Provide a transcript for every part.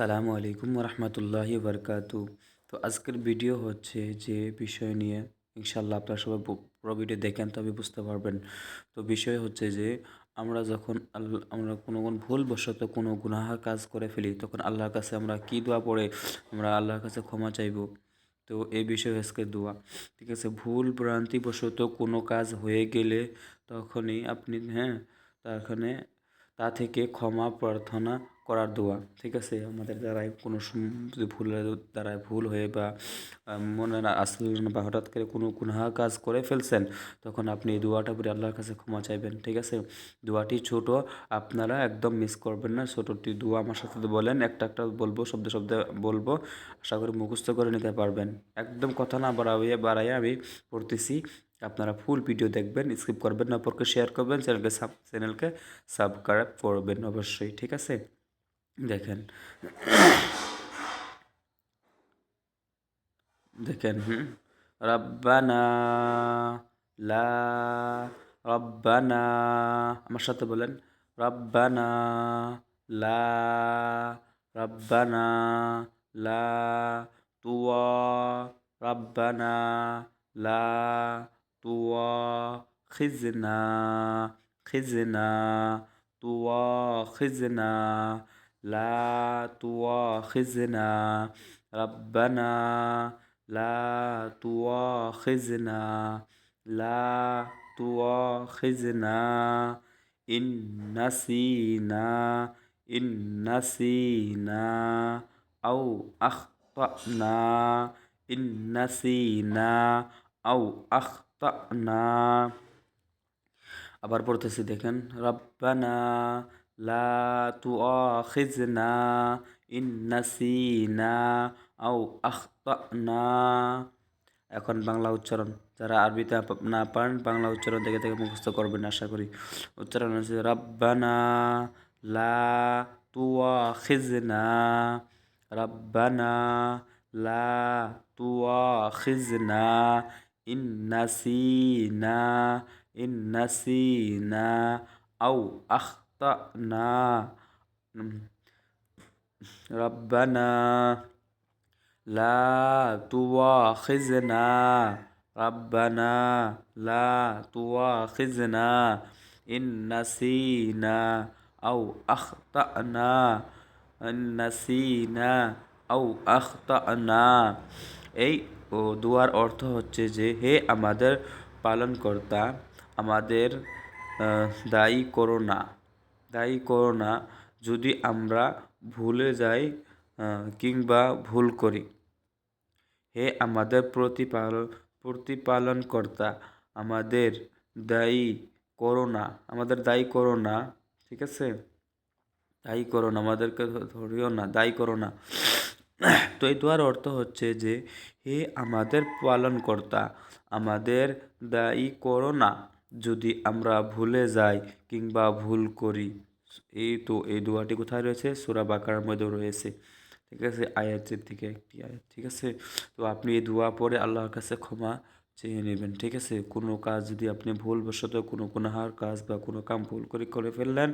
আসসালামু আলাইকুম রহমতুল্লাহি বরকাতু তো আজকের ভিডিও হচ্ছে যে বিষয় নিয়ে ইনশাল্লাহ আপনারা সবাই পুরো ভিডিও দেখেন তবে বুঝতে পারবেন। তো বিষয় হচ্ছে যে, আমরা যখন আল্লাহ আমরা কোনো কোনো ভুলবশত কোনো গুনাহা কাজ করে ফেলি, তখন আল্লাহর কাছে আমরা কী দোয়া পড়ে, আমরা আল্লাহর কাছে ক্ষমা চাইব? তো এই বিষয়ে আজকে দোয়া। ঠিক আছে, ভুল ভ্রান্তিবশত কোনো কাজ হয়ে গেলে তখনই আপনি হ্যাঁ তখনই তা থেকে ক্ষমা প্রার্থনা করার দোয়া, ঠিক আছে? আমাদের দ্বারাই কোনো যদি ভুলের দ্বারাই ভুল হয়ে বা মনে আসলে বা হঠাৎ করে কোনো গুনাহ কাজ করে ফেলছেন, তখন আপনি এই দোয়াটা পরে আল্লাহর কাছে ক্ষমা চাইবেন, ঠিক আছে? দোয়াটি ছোট, আপনারা একদম মিস করবেন না, ছোটটি দোয়া আমার সাথে বলেন, একটা একটা বলব, শব্দ শব্দে বলব, আশা করি মুখস্থ করে নিতে পারবেন। একদম কথা না বাড়াইয়ে বাড়াইয়ে আমি পড়তেছি, আপনারা ফুল ভিডিও দেখবেন স্কিপ করবেন না, অপরকে শেয়ার করবেন চ্যানেলকে সাব চ্যানেলকে সাবস্ক্রাইব করবেন অবশ্যই, ঠিক আছে? দেখেন দেখেন হুম রব্বানা লা রব্বানা আমার সাথে বলেন রব্বানা লা রব্বানা লা তুয়া রব্বানা লা তুয়া খিজনা খিজনা তুয়া খিজনা لا تواخذنا ربنا لا تواخذنا لا تواخذنا إن نسينا إن نسينا أو أخطأنا إن نسينا أو أخطأنا আবার পড়তেছি দেখেন রব্বানা লা তু আখিজনা ইন নাসিনা আও আখতানা এখন বাংলা উচ্চারণ, যারা আরবিতে না পারেন, বাংলা উচ্চারণ দেখে থেকে মুখস্থ করবেন, আশা করি। উচ্চারণ আছে রাব্বানা লা তুয়া খিজনা রাব্বানা লা তুয়া খিজনা ইন নাসিনা ইন নাসিনা, আও আখ أخطأنا ربنا لا تواخذنا ربنا لا تواخذنا إن نسينا أو أخطأنا إن نسينا أو أخطأنا এই ও দুয়ার অর্থ হচ্ছে যে হে আমাদের পালনকর্তা আমাদের আহ, দায়ী করো না দায়ী করো না যদি আমরা ভুলে যাই কিংবা ভুল করি। হে আমাদের প্রতিপাল, প্রতিপালনকর্তা, আমাদের দায়ী করো না, আমাদের দায়ী করো না, ঠিক আছে? দায়ী করো না, আমাদেরকে ধরিও না, দায়ী করো না। তো এই দোয়ার অর্থ হচ্ছে যে, হে আমাদের পালনকর্তা, আমাদের দায়ী করো না। যদি আমরা ভুলে যাই কিংবা ভুল করি, এই তো এই দোয়াটি কোথায় রয়েছে? সুরা বাকার মধ্যে রয়েছে। ঠিক আছে? আয়াতের থেকে একটি আয়াত। ঠিক আছে? তো আপনি এই দোয়া পরে আল্লাহর কাছে ক্ষমা চেয়ে নেবেন। ঠিক আছে? কোনো কাজ যদি আপনি ভুলবশত কোনো গুনাহার কাজ বা কোনো কাম ভুল করে করে ফেললেন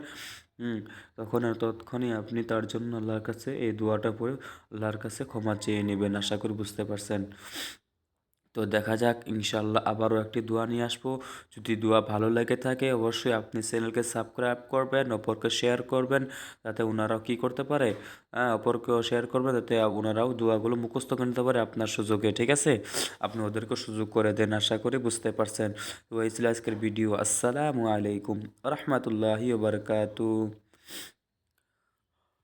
তখন আর তৎক্ষণই আপনি তার জন্য আল্লাহর কাছে এই দোয়াটা পড়ে আল্লাহর কাছে ক্ষমা চেয়ে নেবেন। আশা করি বুঝতে পারছেন। তো দেখা যাক ইনশাল্লাহ আবারও একটি দোয়া নিয়ে আসব। যদি দোয়া ভালো লেগে থাকে, অবশ্যই আপনি চ্যানেলকে সাবস্ক্রাইব করবেন, অপরকে শেয়ার করবেন, যাতে ওনারাও কী করতে পারে? হ্যাঁ অপরকেও শেয়ার করবেন, যাতে ওনারাও দোয়াগুলো মুখস্থ করে নিতে পারে আপনার সুযোগে, ঠিক আছে? আপনি ওদেরকে সুযোগ করে দেন, আশা করি বুঝতে পারছেন। তো এই ছিল আজকের ভিডিও। আসসালামু আলাইকুম। রহমতুল্লাহি বারকাতু।